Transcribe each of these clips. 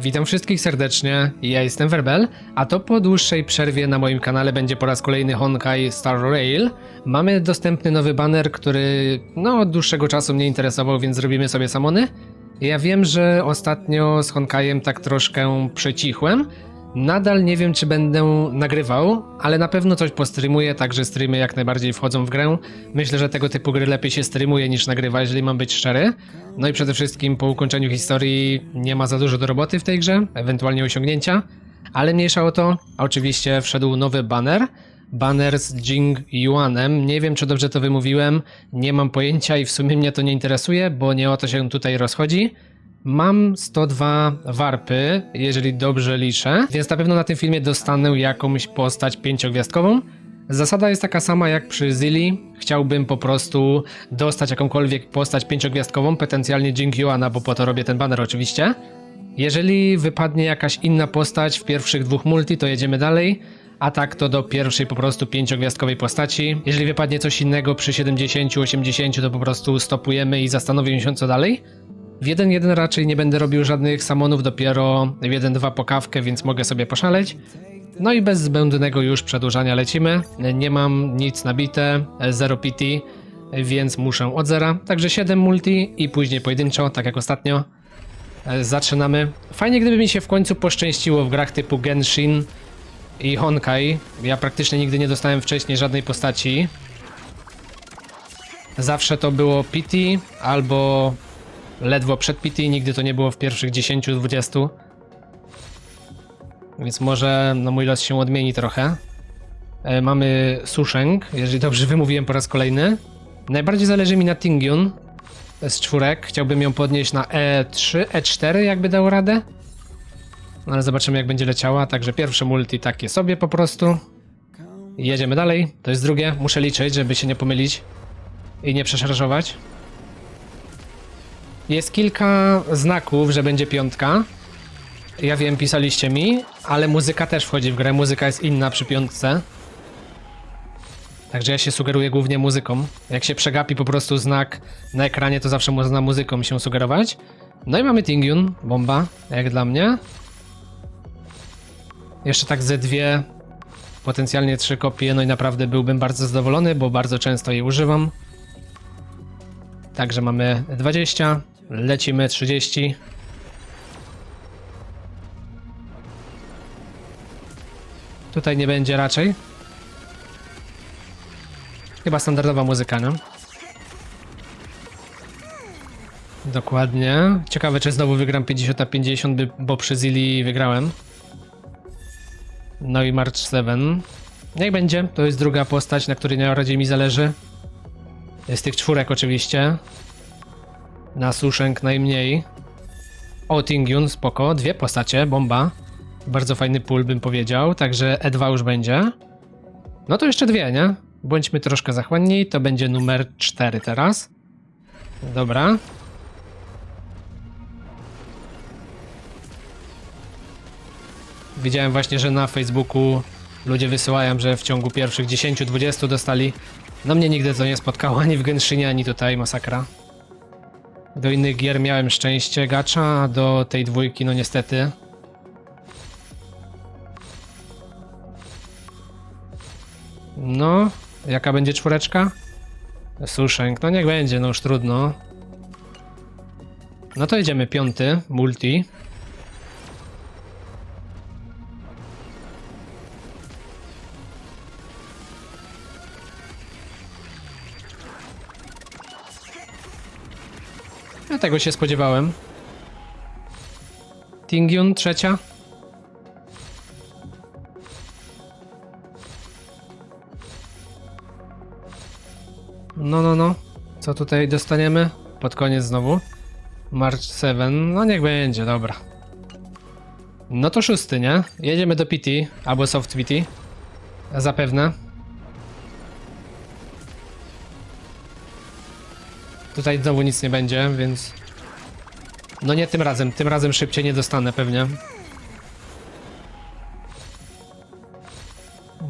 Witam wszystkich serdecznie, ja jestem Werbel, a to po dłuższej przerwie na moim kanale będzie po raz kolejny Honkai Star Rail. Mamy dostępny nowy banner, który no od dłuższego czasu mnie interesował, więc zrobimy sobie samony. Ja wiem, że ostatnio z Honkajem tak troszkę przecichłem. Nadal nie wiem, czy będę nagrywał, ale na pewno coś postreamuję, także streamy jak najbardziej wchodzą w grę. Myślę, że tego typu gry lepiej się streamuje niż nagrywa, jeżeli mam być szczery. No i przede wszystkim po ukończeniu historii nie ma za dużo do roboty w tej grze, ewentualnie osiągnięcia, ale mniejsza o to. Oczywiście wszedł nowy banner. Banner z Jing Yuanem. Nie wiem, czy dobrze to wymówiłem, nie mam pojęcia i w sumie mnie to nie interesuje, bo nie o to się tutaj rozchodzi. Mam 102 warpy, jeżeli dobrze liczę, więc na pewno na tym filmie dostanę jakąś postać pięciogwiazdkową. Zasada jest taka sama jak przy Zilli. Chciałbym po prostu dostać jakąkolwiek postać pięciogwiazdkową, potencjalnie Jing Yuana, bo po to robię ten banner oczywiście. Jeżeli wypadnie jakaś inna postać w pierwszych dwóch multi, to jedziemy dalej. A tak to do pierwszej po prostu pięciogwiazdkowej postaci. Jeżeli wypadnie coś innego przy 70, 80, to po prostu stopujemy i zastanowimy się co dalej. W 1.1 raczej nie będę robił żadnych samonów, dopiero w 1.2 pokawkę, więc mogę sobie poszaleć. No i bez zbędnego już przedłużania lecimy. Nie mam nic nabite, 0 PT, więc muszę od zera. Także 7 multi i później pojedynczo, tak jak ostatnio. Zaczynamy. Fajnie gdyby mi się w końcu poszczęściło w grach typu Genshin i Honkai. Ja praktycznie nigdy nie dostałem wcześniej żadnej postaci. Zawsze to było PT albo ledwo przed PT, nigdy to nie było w pierwszych 10-20. Więc może no, mój los się odmieni trochę. E, mamy Susheng, jeżeli dobrze wymówiłem po raz kolejny. Najbardziej zależy mi na Tingyun z czwórek. Chciałbym ją podnieść na E3, E4 jakby dał radę. No ale zobaczymy jak będzie leciała. Także pierwsze multi takie sobie po prostu. Jedziemy dalej. To jest drugie. Muszę liczyć, żeby się nie pomylić i nie przeszarżować. Jest kilka znaków, że będzie piątka. Ja wiem, pisaliście mi, ale muzyka też wchodzi w grę. Muzyka jest inna przy piątce. Także ja się sugeruję głównie muzyką. Jak się przegapi po prostu znak na ekranie, to zawsze można muzyką się sugerować. No i mamy Tingyun, bomba, jak dla mnie. Jeszcze tak ze dwie, potencjalnie trzy kopie, no i naprawdę byłbym bardzo zadowolony, bo bardzo często jej używam. Także mamy 20, lecimy 30. Tutaj nie będzie raczej. Chyba standardowa muzyka, no. Dokładnie. Ciekawe, czy znowu wygram 50 na 50, by- bo przy Zilli wygrałem. No i March 7. Niech będzie. To jest druga postać, na której najbardziej mi zależy. Z tych czwórek oczywiście. Na Suszenk najmniej. O, Tingyun, spoko. Dwie postacie, bomba. Bardzo fajny pull bym powiedział, także E2 już będzie. No to jeszcze dwie, nie? Bądźmy troszkę zachłanni, to będzie numer 4 teraz. Dobra. Widziałem właśnie, że na Facebooku ludzie wysyłają, że w ciągu pierwszych 10-20 dostali. No mnie nigdy to nie spotkało, ani w Genshinie, ani tutaj, masakra. Do innych gier miałem szczęście gacza, a do tej dwójki no niestety. No, jaka będzie czwóreczka? Suszenk, no niech będzie, no już trudno. No to jedziemy, piąty, multi. Ja tego się spodziewałem. Tingyun, trzecia. No, no, no. Co tutaj dostaniemy? Pod koniec znowu. March 7. No niech będzie, dobra. No to szósty, nie? Jedziemy do PT, albo Soft PT. Zapewne. Tutaj znowu nic nie będzie, więc... No nie tym razem, tym razem szybciej nie dostanę pewnie.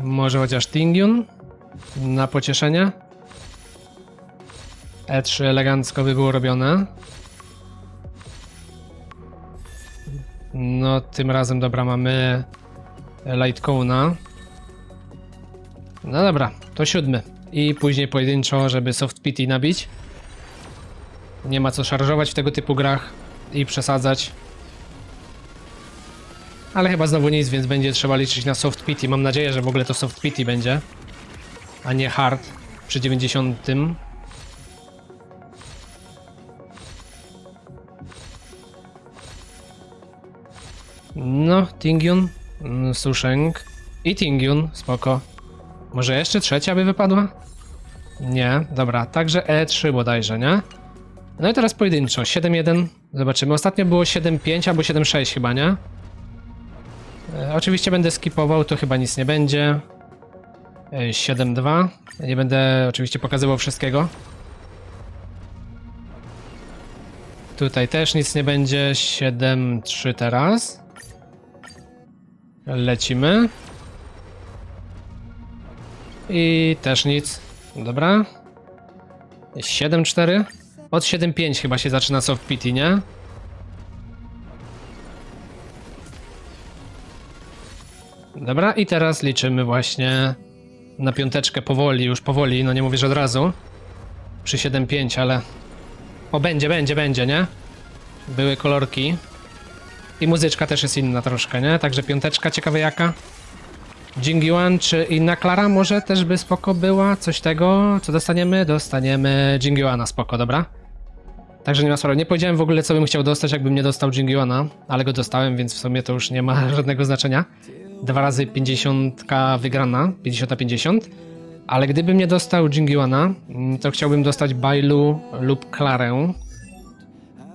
Może chociaż Tingyun na pocieszenie. E3 elegancko by było robione. No, tym razem, dobra, mamy Lightcona. No dobra, to siódmy. I później pojedynczo, żeby soft pity nabić. Nie ma co szarżować w tego typu grach i przesadzać. Ale chyba znowu nic, więc będzie trzeba liczyć na soft pity. Mam nadzieję, że w ogóle to soft pity będzie, a nie hard przy 90. No, Tingyun, mm, Susheng i Tingyun, spoko. Może jeszcze trzecia by wypadła? Nie, dobra, także E3 bodajże, nie? No i teraz pojedynczo, 7-1, zobaczymy. Ostatnio było 7-5 albo 7-6 chyba, nie? E, oczywiście będę skipował, to chyba nic nie będzie. E, 7-2, nie będę oczywiście pokazywał wszystkiego. Tutaj też nic nie będzie, 7-3 teraz. Lecimy. I też nic. Dobra. 7-4. Od 7-5 chyba się zaczyna soft pity, nie? Dobra, i teraz liczymy właśnie na piąteczkę powoli, już powoli, no nie mówię, że od razu. Przy 7-5, ale... O, będzie, będzie, będzie, nie? Były kolorki. I muzyczka też jest inna troszkę, nie? Także piąteczka ciekawe jaka. Jingyuan czy inna Klara może też by spoko była? Coś tego? Co dostaniemy? Dostaniemy Jingyuana, spoko, dobra? Także nie ma sprawy. Nie powiedziałem w ogóle co bym chciał dostać, jakbym nie dostał Jingyuana, ale go dostałem, więc w sumie to już nie ma żadnego znaczenia. Dwa razy 50 wygrana, 50 na 50. Ale gdybym nie dostał Jingyuana, mm, to chciałbym dostać Bailu lub Klarę.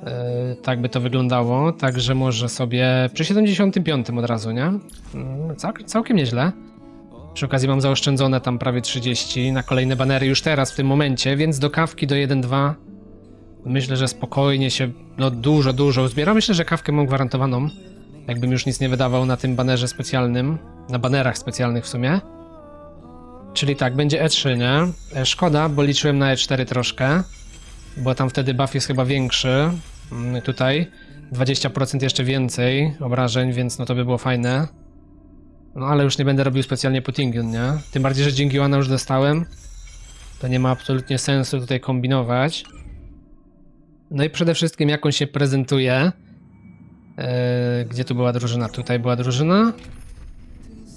Yy, tak by to wyglądało, także może sobie przy 75 od razu, nie? Mm, Cał, całkiem nieźle. Przy okazji mam zaoszczędzone tam prawie 30 na kolejne banery już teraz w tym momencie, więc do kawki do 1-2 myślę, że spokojnie się no dużo, dużo uzbiera. Myślę, że kawkę mam gwarantowaną, jakbym już nic nie wydawał na tym banerze specjalnym, na banerach specjalnych w sumie. Czyli tak, będzie E3, nie? E, Szkoda, bo liczyłem na E4 troszkę bo tam wtedy buff jest chyba większy. Mm, Tutaj 20% jeszcze więcej obrażeń, więc no to by było fajne. No ale już nie będę robił specjalnie po Tingyun, nie? Tym bardziej, że Jingyuana już dostałem. To nie ma absolutnie sensu tutaj kombinować. No i przede wszystkim jak on się prezentuje. Eee, gdzie tu była drużyna? Tutaj była drużyna.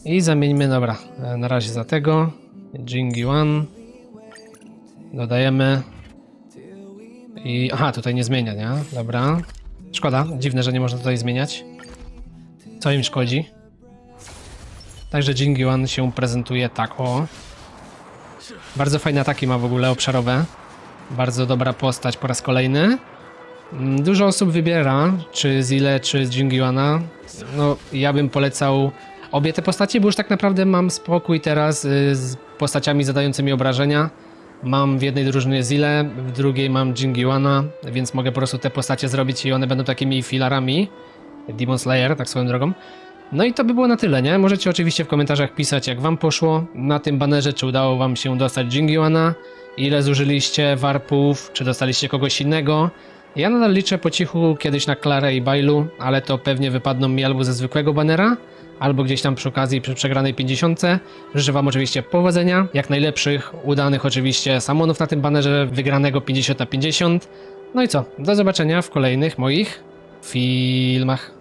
I zamieńmy, dobra, e, na razie za tego. Jingyuan. Dodajemy. I aha, tutaj nie zmienia, nie? Dobra. Szkoda, dziwne, że nie można tutaj zmieniać. Co im szkodzi? Także Jingyuan się prezentuje tak, o. Bardzo fajne ataki ma w ogóle obszarowe. Bardzo dobra postać po raz kolejny. Mm, Dużo osób wybiera, czy Zile, czy Jingyuana. No, ja bym polecał obie te postacie, bo już tak naprawdę mam spokój teraz y, z postaciami zadającymi obrażenia. Mam w jednej drużynie Zile, w drugiej mam Jingyuana, więc mogę po prostu te postacie zrobić i one będą takimi filarami. Demon Slayer, tak swoją drogą. No i to by było na tyle, nie? Możecie oczywiście w komentarzach pisać, jak wam poszło na tym banerze, czy udało wam się dostać Jingyuana, ile zużyliście warpów, czy dostaliście kogoś innego. Ja nadal liczę po cichu kiedyś na Klarę i Bailu, ale to pewnie wypadną mi albo ze zwykłego banera, albo gdzieś tam przy okazji przy przegranej 50. Życzę Wam oczywiście powodzenia, jak najlepszych, udanych oczywiście samonów na tym banerze, wygranego 50 na 50. No i co, do zobaczenia w kolejnych moich filmach.